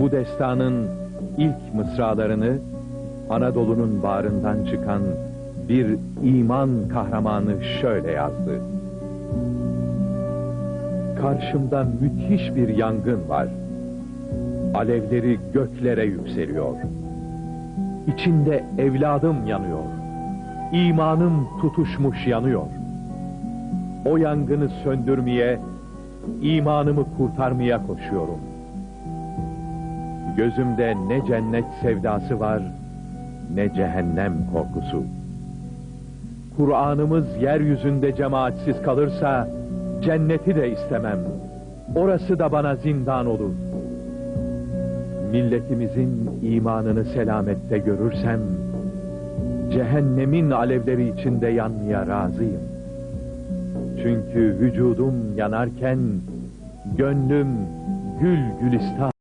Bu destanın ilk mısralarını Anadolu'nun bağrından çıkan bir iman kahramanı şöyle yazdı. Karşımda müthiş bir yangın var. Alevleri göklere yükseliyor. İçinde evladım yanıyor. İmanım tutuşmuş yanıyor. O yangını söndürmeye, imanımı kurtarmaya koşuyorum. Gözümde ne cennet sevdası var, ne cehennem korkusu. Kur'an'ımız yeryüzünde cemaatsiz kalırsa, cenneti de istemem. Orası da bana zindan olur. Milletimizin imanını selamette görürsem, cehennemin alevleri içinde yanmaya razıyım. Çünkü vücudum yanarken, gönlüm gül gülistan.